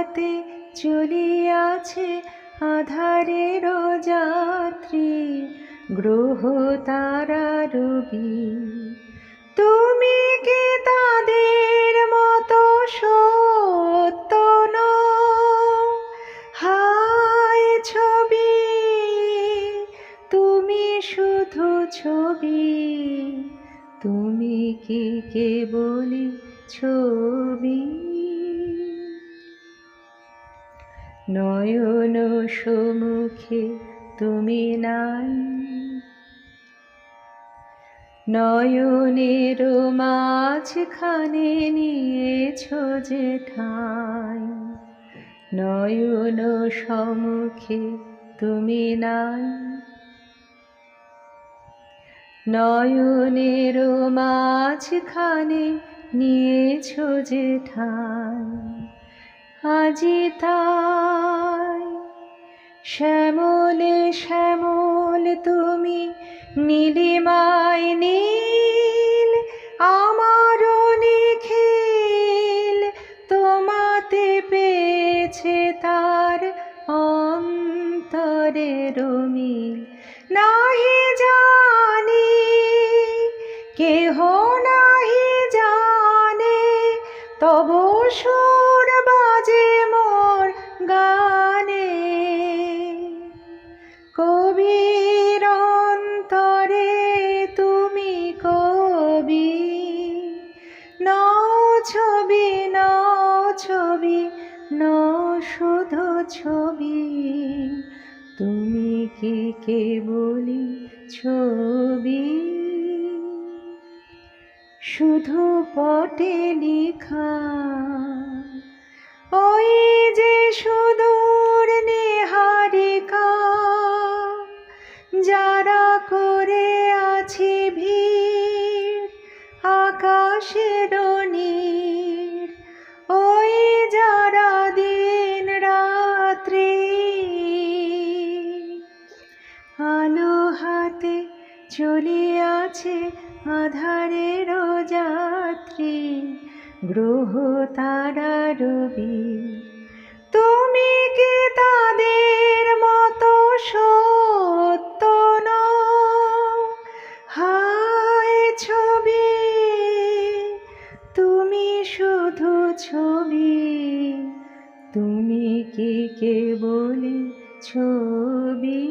হাতে চলিয়াছে আধারের যাত্রী গ্রহ তারা রবি। তুমি কি তাদের মতো সত্য? হায় ছবি, তুমি শুধু ছবি। তুমি কি কেবলি ছবি? নয়ন সম্মুখে তুমি নাই। নয়নের মাঝখানে নিয়েছ যে ঠাই। নয়ন সম্মুখে তুমি নাই। নয়নের মাঝখানে নিয়েছ যে ঠাই। আজি তাই শ্যামলে শ্যামল তুমি নীলিমায় নীল আমার নিখিল, তোমাতে পেয়েছে তার অন্তরের মিল। নাহি জানি, কেহ নাহি জানে, তব সুর বাজে মোর গানে। কবির অন্তরে তুমি কবি। নও ছবি নও ছবি, নও শুধু ছবি। তুমি কি কেবলি ছবি? শুধু পটে লিখা ওই যে সুদূর নেহারিকা, যারা করে আছে ভিড়, আকাশের নীর। ওই যারা দিন রাত্রি আলো হাতে চলিয়াছে আধারের যাত্রী। গ্রহ তারা রবি। তুমি কি তাদের মতো সত্য? হায় ছবি, তুমি শুধু ছবি। তুমি কি কেবলি ছবি?